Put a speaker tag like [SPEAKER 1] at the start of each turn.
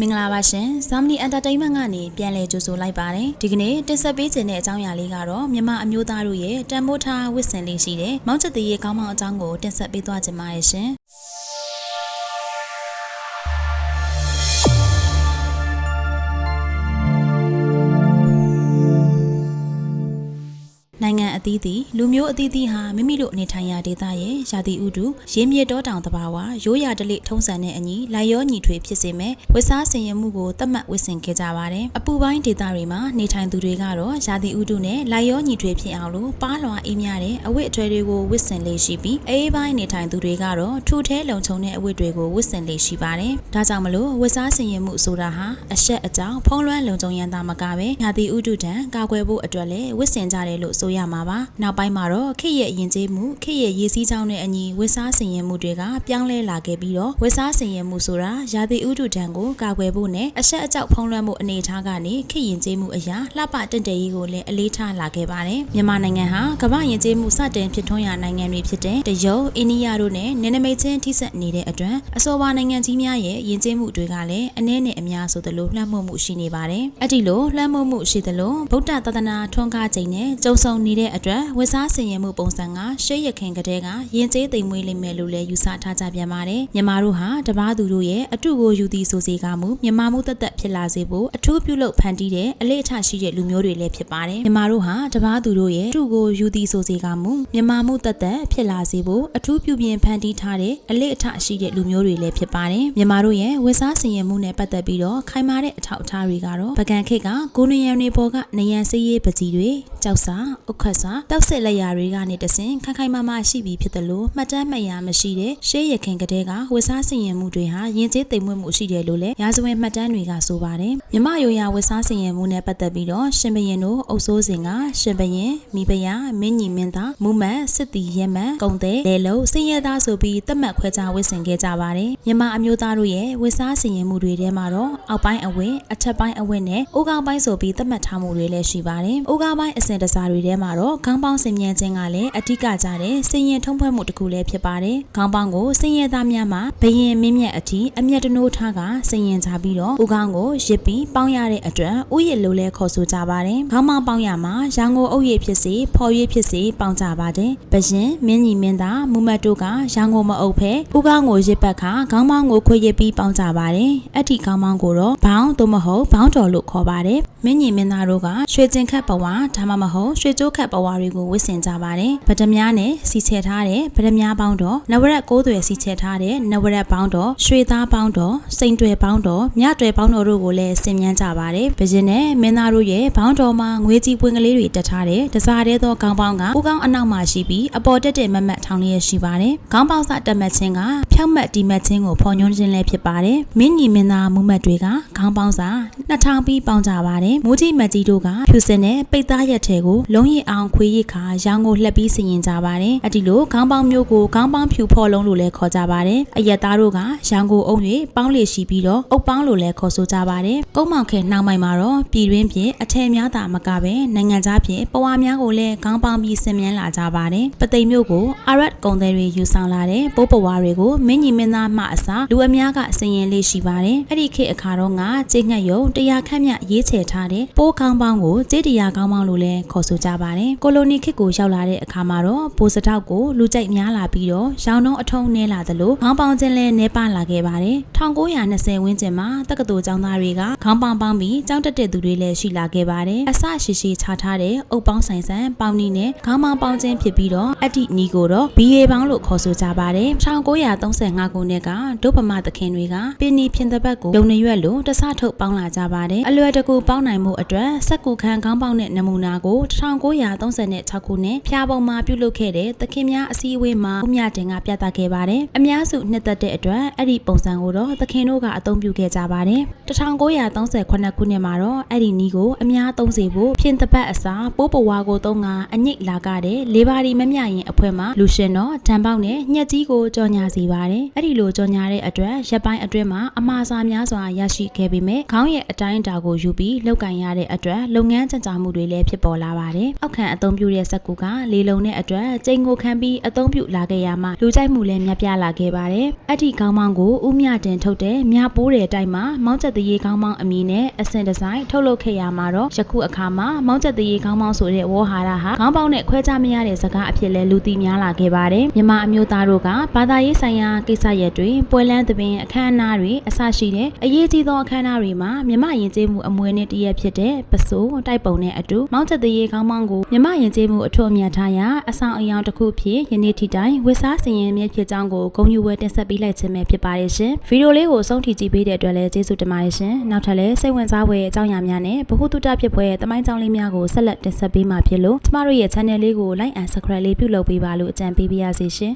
[SPEAKER 1] မင်္ဂလာပါရှင်။ Zamni Entertainment ကနေပြန်လည်ကြိုဆိုလိုက်ပါတယ်။ဒီကနေ့တင်ဆက်ပေးခြင်းတဲ့အကြောင်းအရာလေးကတော့မြန်မာအမျိုးသားတို့ရဲ့တန်ဖိုးထားဝတ်ဆင်လေးရှိတဲ့မောင်ချက်သေးရဲ့ကောင်းမောင်အကြောင်းကိုတင်ဆက်ပေးသွားခြင်းပါရဲ့ရှင်။ နိုင်ငံအသီးသီးလူမျိုးအသီးသီးဟာမိမိတို့နေထိုင်ရာဒေသရဲ့ရာသီဥတုရင်းမြစ်တောတောင်တဘာဝရိုးရာဓလေ့ထုံးစံတဲ့အညီလိုက်ရောညီထွေဖြစ်စေမဲ့ဝတ်စားဆင်ရမှုကိုတတ်မှတ်ဝတ်ဆင်ခဲ့ကြပါတယ်အပူပိုင်းဒေသတွေမှာနေထိုင်သူတွေကတော့ရာသီဥတုနဲ့လိုက်ရောညီထွေဖြစ်အောင်လို့ပါးလွှာအေးမြတဲ့အဝတ်အထည်တွေကိုဝတ်ဆင်လေးရှိပြီးအေးပိုင်းနေထိုင်သူတွေကတော့ထူထဲလုံခြုံတဲ့အဝတ်တွေကိုဝတ်ဆင်လေးရှိပါတယ်ဒါကြောင့်မလို့ဝတ်စားဆင်ရမှုဆိုတာဟာအဆက်အကြောင်းဖုံးလွှမ်းလုံခြုံရန်သာမကပဲရာသီဥတုတံကာကွယ်ဖို့အတွက်လည်းဝတ်ဆင်ကြတယ်လို့ဆိုရမှာပါနောက်ပိုင်းမှာတော့ခေတ်ရဲ့ယဉ်ကျေးမှုခေတ်ရဲ့ရည်စည်းကြောင်းနဲ့အညီဝတ်စားဆင်ရင်မှုတွေကပြောင်းလဲလာခဲ့ပြီးတော့ဝတ်စားဆင်ရင်မှုဆိုတာရာသီဥတုတံကိုကာကွယ်ဖို့နဲ့အဆက်အကြောက်ဖုံးလွှမ်းမှုအနေအထားကနေခေတ်ယဉ်ကျေးမှုအရာလှပတင့်တယ်ရေးကိုလည်းအလေးထားလာခဲ့ပါတယ်မြန်မာနိုင်ငံဟာကမ္ဘာယဉ်ကျေးမှုစတင်ဖြစ်ထွန်းရာနိုင်ငံတွေဖြစ်တဲ့တရုတ်အိန္ဒိယတို့နဲ့နယ်နိမိတ်ချင်းထိစပ်နေတဲ့အတွက်အဆိုပါနိုင်ငံကြီးများရဲ့ယဉ်ကျေးမှုတွေကလည်းအနည်းနဲ့အများဆိုသလိုလွှမ်းမိုးမှုရှိနေပါတယ်အဲ့ဒီလိုလွှမ်းမိုးမှုရှိသလိုဗုဒ္ဓသာသနာထွန်းကားခြင်းနဲ့ကြုံဆုံနေတဲ့အတွက်ဝတ်စားဆင်ရင်မှုပုံစံကရှေးရခင်ကတည်းကယဉ်ကျေးသိမ်မွေးလိမ့်မယ်လို့လည်းယူဆထားကြပြန်ပါတယ်မြန်မာတို့ဟာတပားသူတို့ရဲ့အထုကိုယူသည်ဆိုစေကမူမြန်မာမှုသက်သက်ဖြစ်လာစေဖို့အထူးပြုလုပ်ဖန်တီးတဲ့အလေးအထရှိတဲ့လူမျိုးတွေလည်းဖြစ်ပါတယ်မြန်မာတို့ဟာတပားသူတို့ရဲ့အထုကိုယူသည်ဆိုစေကမူမြန်မာမှုသက်သက်ဖြစ်လာစေဖို့အထူးပြုပြင်ဖန်တီးထားတဲ့အလေးအထရှိတဲ့လူမျိုးတွေလည်းဖြစ်ပါတယ်မြန်မာတို့ရဲ့ဝတ်စားဆင်ရင်မှုနဲ့ပတ်သက်ပြီးတော့ခိုင်မာတဲ့အထောက်အထားတွေကတော့ပကံခိတ်ကကိုနေရန်တွေပေါ်ကနေရန်စေးရေးပကြီးတွေကြောက်စာဥက္ခတ်စာတောက်စစ်လက်ရာတွေကနေတဆင်ခိုင်ခိုင်မာမာရှိပြီဖြစ်တယ်လို့မှတ်တမ်းမှတ်ရမရှိတဲ့ရှေးရခင်ကတည်းကဝတ်စားဆင်ရင်မှုတွေဟာယဉ်ကျေးသိမ်မွေ့မှုရှိတယ်လို့လည်းရာဇဝင်မှတ်တမ်းတွေကဆိုပါတယ်မြမရိုးရာဝတ်စားဆင်ရင်မှုနဲ့ပတ်သက်ပြီးတော့ရှင်ဘရင်တို့အုပ်စိုးစဉ်ကရှင်ဘရင်မိဖုရားမင်းညီမင်းသားမူမတ်စစ်တီရဲမန်ကုံတဲ့လေလုံးစင်ရသားဆိုပြီးတတ်မှတ်ခွဲခြားဝတ်ဆင်ခဲ့ကြပါတယ်မြမအမျိုးသားတို့ရဲ့ဝတ်စားဆင်ရင်မှုတွေထဲမှာတော့အောက်ပိုင်းအဝတ်အထက်ပိုင်းအဝတ်နဲ့အိုးကောင်းပိုင်းဆိုပြီးတတ်မှတ်ထားမှုတွေလည်းရှိပါတယ်အိုးကောင်းပိုင်းအစဉ်တစားတွေထဲမှာတော့ခေါင်းပေါင်းဆင်မြန်းခြင်းကလည်းအဓိကကြတဲ့စင်ရင်ထုံးဖွဲ့မှုတစ်ခုလည်းဖြစ်ပါတယ်ခေါင်းပေါင်းကိုစင်ရသားများမှာဘရင်မင်းမြတ်အထိအမျက်တနိုးထားကစင်ရင်ချပြီးတော့ဦးခေါင်းကိုရစ်ပြီးပေါင်းရတဲ့အတွက်ဥယျာဉ်လိုလဲခေါ်ဆိုကြပါတယ်ခေါင်းပေါင်းပေါင်းရမှာရန်ကုန်အုပ်ရည်ဖြစ်စေဖော်ရည်ဖြစ်စေပေါင်းကြပါတယ်ဘရင်မင်းကြီးမင်းသားမူမတ်တို့ကရန်ကုန်မအုပ်ဖဲဦးခေါင်းကိုရစ်ပတ်ခါခေါင်းပေါင်းကိုခွေရစ်ပြီးပေါင်းကြပါတယ်အဲ့ဒီခေါင်းပေါင်းကိုတော့ဘောင်းသို့မဟုတ်ဘောင်းတော်လို့ခေါ်ပါတယ်မင်းကြီးမင်းသားတို့ကရွှေကျင်ခတ်ပဝါဒါမှမဟုတ်ရွှေကျိုးခတ်ပဝါတွေကိုဝတ်ဆင်ကြပါတယ်ဗဒမြားနဲ့စီချဲထားတဲ့ဗဒမြားပေါင်းတော်နဝရက်ကိုးသွယ်စီချဲထားတဲ့နဝရက်ပေါင်းတော်ရွှေသားပေါင်းတော်စိန်တွယ်ပေါင်းတော်မြတွယ်ပေါင်းတော်တို့ကိုလည်းဆင်မြန်းကြပါတယ်ဘရင်နဲ့မင်းသားတို့ရဲ့ပေါင်းတော်မှာငွေကြီးပွင့်ကလေးတွေတက်ထားတဲ့တစားတဲ့သောခေါင်းပေါင်းကဦးကောင်းအနောက်မှာရှိပြီးအပေါ်တက်တဲ့မမတ်ထောင်လျက်ရှိပါတယ်ခေါင်းပေါင်းစတက်မှတ်ခြင်းကဖြောက်မှတ်ဒီမှတ်ခြင်းကိုဖော်ညွှန်းခြင်းလည်းဖြစ်ပါတယ်မင်းညီမင်းသားမူမတ်တွေကခေါင်းပေါင်းစာ2000ပြီးပေါင်းကြပါတယ်မိုးကြီးမတ်ကြီးတို့ကဖြူစင်တဲ့ပိတ်သားရက်ထဲကိုလုံးရည်အောင်ခွေးရစ်ခါရောင်းကိုလှက်ပြီးဆင်ရင်ကြပါတယ်အဒီလိုခေါင်းပေါင်းမျိုးကိုခေါင်းပေါင်းဖြူဖော်လုံးလို့လည်းခေါ်ကြပါတယ်အရက်သားတို့ကရောင်းကိုအုံ၍ပေါင်းလေရှိပြီးတော့အုပ်ပေါင်းလို့လည်းခေါ်ဆိုကြပါတယ်ကုန်းမောင်ခဲနှောင်းမိုင်မှာတော့ပြည်တွင်းဖြင့်အထည်များတာမကပဲနိုင်ငံခြားဖြင့်ပဝါများကိုလည်းခေါင်းပေါင်းပြီးဆင်မြန်းလာကြပါတယ်ပသိမ်မျိုးကိုအာရတ်ကုံသည်တွေယူဆောင်လာတဲ့ပိုးပဝါတွေကိုမင်းညီမင်းသားမှအစားလူအများကဆင်ရင်လေးရှိပါတယ်အဲ့ဒီခေတ်အခါတော့ကကြေငှက်ယုံတရားခန့်မြရေးချယ်ထားတဲ့ပိုးခေါင်းပေါင်းကိုကြေတရားခေါင်းပေါင်းလို့လည်းခေါ်ဆိုကြပါတယ်ကိုလိုနီခေတ်ကိုရောက်လာတဲ့အခါမှာတော့ဘိုးစတောက်ကိုလူကြိုက်များလာပြီးတော့ရောင်နှုံးအထုံးနဲလာသလိုခေါင်းပေါင်းခြင်းလည်းနဲပါလာခဲ့ပါတယ်1920ဝန်းကျင်မှာတက္ကသိုလ်ကျောင်းသားတွေကခေါင်းပေါင်းပေါင်းပြီးကျောင်းတက်တဲ့သူတွေလည်းရှိလာခဲ့ပါတယ်အစရှိရှိခြားထားတဲ့အုပ်ပေါင်းဆိုင်ဆန်ပေါင်းနီနဲ့ခေါင်းပေါင်းပေါင်းခြင်းဖြစ်ပြီးတော့အတ္တိနီကိုတော့ BA ပေါင်းလို့ခေါ်ဆိုကြပါတယ်1935ခုနှစ်ကဒုဗမာသခင်တွေကပင်နီဖြင်တပတ်ကိုလုံနေရွက်လို့တဆထုတ်ပေါင်းလာကြပါတယ်အလွယ်တကူပေါင်းနိုင်မှုအတွက်စက်ကူခန်းခေါင်းပေါင်းတဲ့နမူနာကို1936ခုနှစ်ဖျားပုံမှာပြုလုပ်ခဲ့တဲ့သခင်များအစည်းအဝေးမှာဦးမြတင်ကပြသခဲ့ပါတယ်အများစုနှစ်သက်တဲ့အတွက်အဲ့ဒီပုံစံကိုတော့သခင်တို့ကအသုံးပြုခဲ့ကြပါတယ်1938ခုနှစ်မှာတော့အဲ့ဒီနီးကိုအများသုံးစေဖို့ဖြင်တပတ်အစားပိုးပဝါကိုသုံးကအညိတ်လာကတဲ့လေပါရီမမြရင်အဖွဲမှာလူရှင်တော့ဓာန်ပေါက်နဲ့ညက်ကြီးကိုကြော်ညာစီပါတယ်အဲ့ဒီလိုကြော်ညာတဲ့အတွက်ရက်ပိုင်းအတွင်းမှာအမှားစာများစွာရရှိခဲ့ပေမဲ့ခေါင်းရဲ့အတိုင်းအတာကိုယူပြီးလောက်ကင်ရတဲ့အတွက်လုပ်ငန်းကြံကြာမှုတွေလည်းဖြစ်ပေါ်လာပါတယ်အောက်ခံအသုံးသုံးပြုတဲ့စက်ကူကလေလုံတဲ့အတွက်ကျိန်ကိုခံပြီးအသုံးပြုလာခဲ့ရမှလူကြိုက်မှုလည်းများပြားလာခဲ့ပါတယ်။အဲ့ဒီခေါင်းပေါင်းကိုဥမြတင်ထုတ်တဲ့မြပိုးတဲ့တိုက်မှာမောင်းချက်တရေခေါင်းပေါင်းအမည်နဲ့အစင်ဒီဇိုင်းထုတ်လုပ်ခဲ့ရမှာတော့ယခုအခါမှာမောင်းချက်တရေခေါင်းပေါင်းဆိုတဲ့ဝေါ်ဟာရဟာခေါင်းပေါင်းနဲ့ခွဲခြားမရတဲ့စကားအဖြစ်လဲလူသိများလာခဲ့ပါတယ်။မြန်မာအမျိုးသားတို့ကဘာသာရေးဆိုင်ရာကိစ္စရပ်တွေပွဲလန်းသဘင်အခမ်းအနားတွေအစရှိတဲ့အရေးကြီးသောအခမ်းအနားတွေမှာမြမယဉ်ကျေးမှုအမွေနဲ့တရက်ဖြစ်တဲ့ပစိုးတိုက်ပုံနဲ့အတူမောင်းချက်တရေခေါင်းပေါင်းကိုမြမယဉ်ကျေးမှုအထွတ်အမြတ်ထားရာအဆောင်အယောင်တစ်ခုဖြစ်ယနေ့ထိတိုင်ဝစ်စားစင်ရင်မြင့်ဖြစ်ကြောင်းကိုဂုဏ်ယူဝဲတင်ဆက်ပေးလိုက်ခြင်းပဲဖြစ်ပါတယ်ရှင်ဗီဒီယိုလေးကိုဆုံးထိကြည့်ပေးတဲ့အတွက်လည်းကျေးဇူးတင်ပါတယ်ရှင်နောက်ထပ်လည်းစိတ်ဝင်စားဖွယ်အကြောင်းအရာများနဲ့ဗဟုသုတဖြစ်ဖွယ်တမိုင်းကြောင်းလေးများကိုဆက်လက်တင်ဆက်ပေးမှာဖြစ်လို့ကျမတို့ရဲ့ channel လေးကို like and subscribe လေးပြုလုပ်ပေးပါလို့အကြံပေးပါရစေရှင်